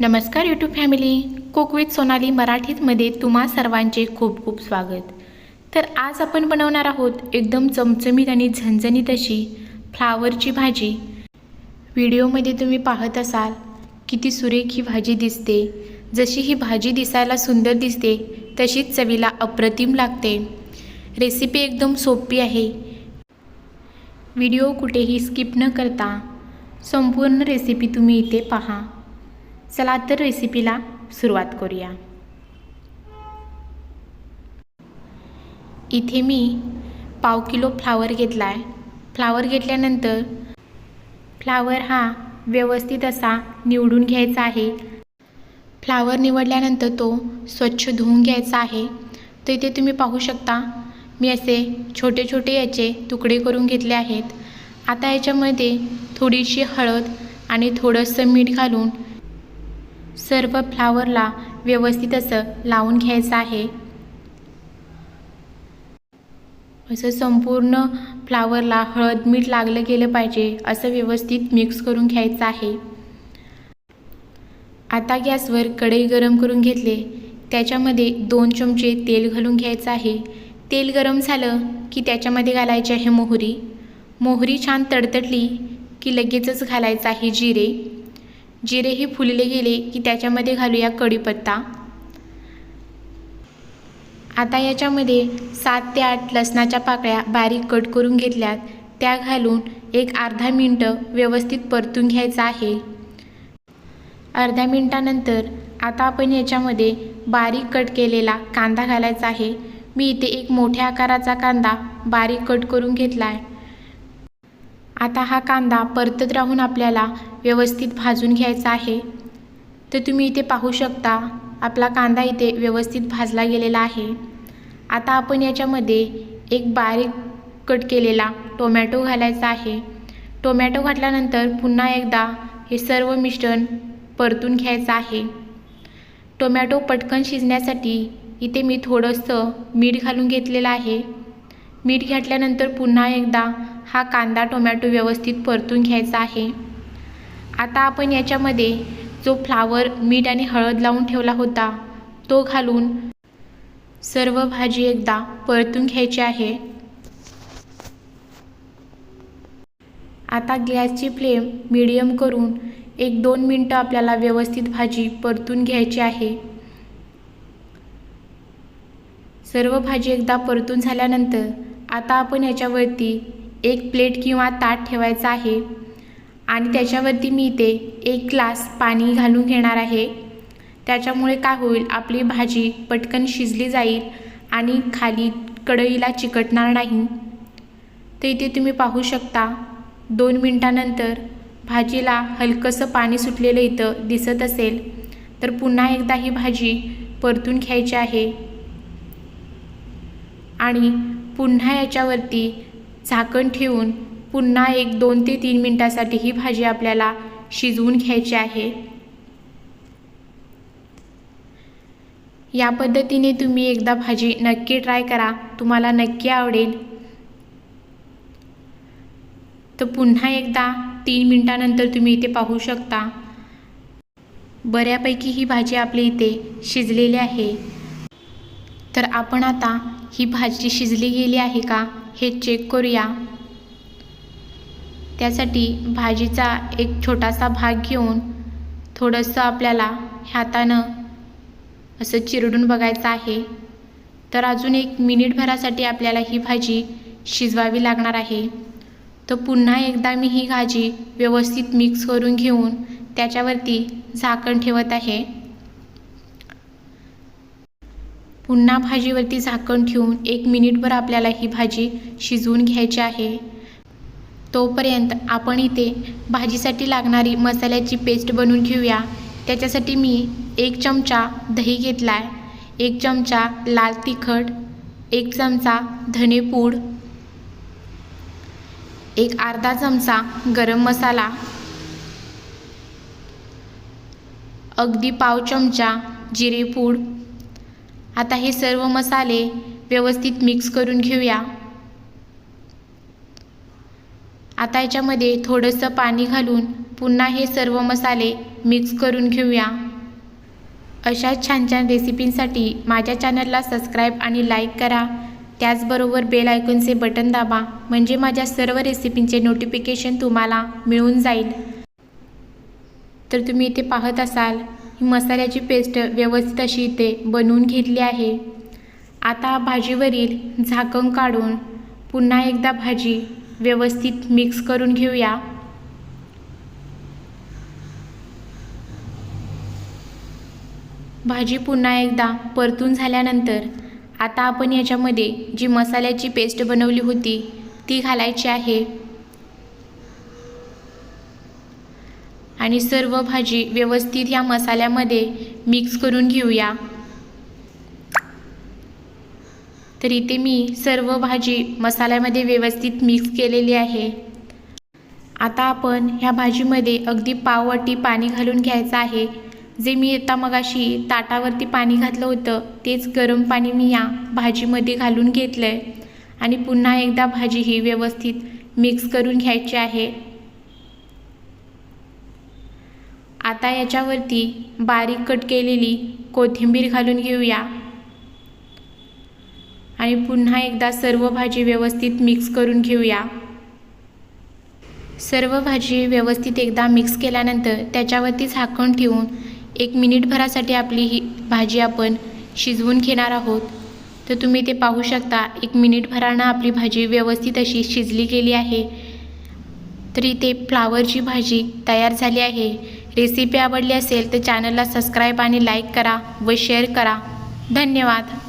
नमस्कार YouTube family cook with Sonali मराठीतमध्ये तुम्हा सर्वांचे खूप खूप स्वागत. तर आज आपण बनवणार आहोत एकदम चमचमीत आणि झणझणीत अशी फ्लावरची भाजी. व्हिडिओमध्ये तुम्ही पाहत असाल किती सुरेख ही भाजी दिसते. जशी ही भाजी दिसायला सुंदर दिसते तशीच चवीला अप्रतिम लागते. रेसिपी एकदम सोपी आहे. व्हिडिओ कुठेही स्किप न करता संपूर्ण रेसिपी तुम्ही इथे पहा. चला तर रेसिपीला सुरुवात करूया. इथे मी पाव किलो फ्लावर घेतला आहे फ्लावर घेतल्यानंतर फ्लावर हा व्यवस्थित असा निवडून घ्यायचा आहे. फ्लावर निवडल्यानंतर तो स्वच्छ धुवून घ्यायचा आहे. तर इथे तुम्ही पाहू शकता मी असे छोटे छोटे याचे तुकडे करून घेतले आहेत. आता याच्यामध्ये थोडीशी हळद आणि थोडंसं मीठ घालून सर्व फ्लावरला व्यवस्थित असं लावून घ्यायचं आहे. असं संपूर्ण फ्लावरला हळद मीठ लागलं गेलं पाहिजे असं व्यवस्थित मिक्स करून घ्यायचं आहे. आता गॅसवर कढई गरम करून घेतले. त्याच्यामध्ये दोन चमचे तेल घालून घ्यायचं आहे. तेल गरम झालं की त्याच्यामध्ये घालायची आहे मोहरी. मोहरी छान तडतडली की लगेचच घालायचं आहे जिरे. जिरे हे फुलले गेले की त्याच्यामध्ये घालूया कढीपत्ता. आता याच्यामध्ये सात ते आठ लसणाच्या पाकळ्या बारीक कट करून घेतल्यात. त्या घालून एक अर्धा मिनटं व्यवस्थित परतून घ्यायचं आहे. अर्ध्या मिनटानंतर आता आपण याच्यामध्ये बारीक कट केलेला कांदा घालायचा आहे. मी इथे एक मोठ्या आकाराचा कांदा बारीक कट करून घेतला आहे आता हा कांदा परतत राहून आपल्याला व्यवस्थित भाजून घ्यायचा आहे. तर तुम्ही इथे पाहू शकता आपला कांदा इथे व्यवस्थित भाजला गेलेला आहे. आता आपण याच्यामध्ये एक बारीक कट केलेला टोमॅटो घालायचा आहे. टोमॅटो घातल्यानंतर पुन्हा एकदा हे सर्व मिश्रण परतून घ्यायचं आहे. टोमॅटो पटकन शिजण्यासाठी इथे मी थोडंसं मीठ घालून घेतलेलं आहे. मीठ घातल्यानंतर पुन्हा एकदा हा कांदा टोमॅटो व्यवस्थित परतून घ्यायचा आहे. आता आपण याच्यामध्ये जो फ्लावर मीठ आणि हळद लावून ठेवला होता तो घालून सर्व भाजी एकदा परतून घ्यायची आहे. आता गॅसची फ्लेम मिडियम करून एक दोन मिनटं आपल्याला व्यवस्थित भाजी परतून घ्यायची आहे. सर्व भाजी एकदा परतून झाल्यानंतर आता आपण याच्यावरती एक प्लेट किंवा ताट ठेवायचं आहे. आणि त्याच्यावरती मी इथे एक ग्लास पाणी घालून घेणार आहे. त्याच्यामुळे काय होईल आपली भाजी पटकन शिजली जाईल आणि खाली कढईला चिकटणार नाही. तर इथे तुम्ही पाहू शकता दोन मिनटानंतर भाजीला हलकंसं पाणी सुटलेलं इथं दिसत असेल. तर पुन्हा एकदा ही भाजी परतून घ्यायची आहे. आणि पुन्हा याच्यावरती झाकण ठेवून पुन्हा एक दोन ते तीन मिनटासाठी ही भाजी आपल्याला शिजवून घ्यायची आहे. या पद्धतीने तुम्ही एकदा भाजी नक्की ट्राय करा. तुम्हाला नक्की आवडेल. तर पुन्हा एकदा तीन मिनटानंतर तुम्ही इथे पाहू शकता. बऱ्यापैकी ही भाजी आपली इथे शिजलेली आहे. तर आपण आता ही भाजी शिजली गेली आहे का हे चेक करूया. त्यासाठी भाजीचा एक छोटासा भाग घेऊन थोडंसं आपल्याला हातानं असं चिरडून बघायचं आहे. तर अजून एक मिनिटभरासाठी आपल्याला ही भाजी शिजवावी लागणार आहे. तर पुन्हा एकदा मी ही भाजी व्यवस्थित मिक्स करून घेऊन त्याच्यावरती झाकण ठेवत आहे. पुन्हा भाजीवरती झाकण ठेवून एक मिनिटभर आपल्याला ही भाजी शिजवून घ्यायची आहे. तोपर्यंत आपण इथे भाजीसाठी लागणारी मसाल्याची पेस्ट बनवून घेऊया. त्याच्यासाठी मी एक चमचा दही घेतला आहे एक चमचा लाल तिखट एक चमचा धनेपूड एक अर्धा चमचा गरम मसाला अगदी पाव चमचा जिरेपूड आता हे सर्व मसाले व्यवस्थित मिक्स करून घेऊया. आता याच्यामध्ये थोडंसं पाणी घालून पुन्हा हे सर्व मसाले मिक्स करून घेऊया. अशाच छान छान रेसिपींसाठी माझ्या चॅनलला सबस्क्राईब आणि लाईक करा. त्याचबरोबर बेल आयकॉनचे बटन दाबा म्हणजे माझ्या सर्व रेसिपींचे नोटिफिकेशन तुम्हाला मिळून जाईल. तर तुम्ही इथे पाहत असाल ही मसाल्याची पेस्ट व्यवस्थित अशी इथे बनवून घेतली आहे. आता भाजीवरील झाकण काढून पुन्हा एकदा भाजी व्यवस्थित मिक्स करून घेऊया. भाजी पुन्हा एकदा परतून झाल्यानंतर आता आपण याच्यामध्ये जी मसाल्याची पेस्ट बनवली होती ती घालायची आहे. आणि सर्व भाजी व्यवस्थित या मसाल्यामध्ये मिक्स करून घेऊया. तर इथे मी सर्व भाजी मसाल्यामध्ये व्यवस्थित मिक्स केलेली आहे. आता आपण ह्या भाजीमध्ये अगदी पाववाटी पाणी घालून घ्यायचं आहे. जे मी आता मगाशी ताटावरती पाणी घातलं होतं तेच गरम पाणी मी या भाजीमध्ये घालून घेतलं आहे आणि पुन्हा एकदा भाजी ही व्यवस्थित मिक्स करून घ्यायची आहे. आता याच्यावरती बारीक कट केलेली कोथिंबीर घालून घेऊया. आणि पुन्हा एकदा सर्व भाजी व्यवस्थित मिक्स करून घेऊया. सर्व भाजी व्यवस्थित एकदा मिक्स केल्यानंतर त्याच्यावरती झाकण ठेवून एक मिनिटभरासाठी आपली ही भाजी आपण शिजवून घेणार आहोत. तर तुम्ही ते पाहू शकता एक मिनिटभरानं आपली भाजी व्यवस्थित अशी शिजली गेली आहे. तर इथे फ्लावरची भाजी तयार झाली आहे. रेसिपी आवडली असेल तर चॅनलला सबस्क्राईब आणि लाईक करा व शेअर करा. धन्यवाद.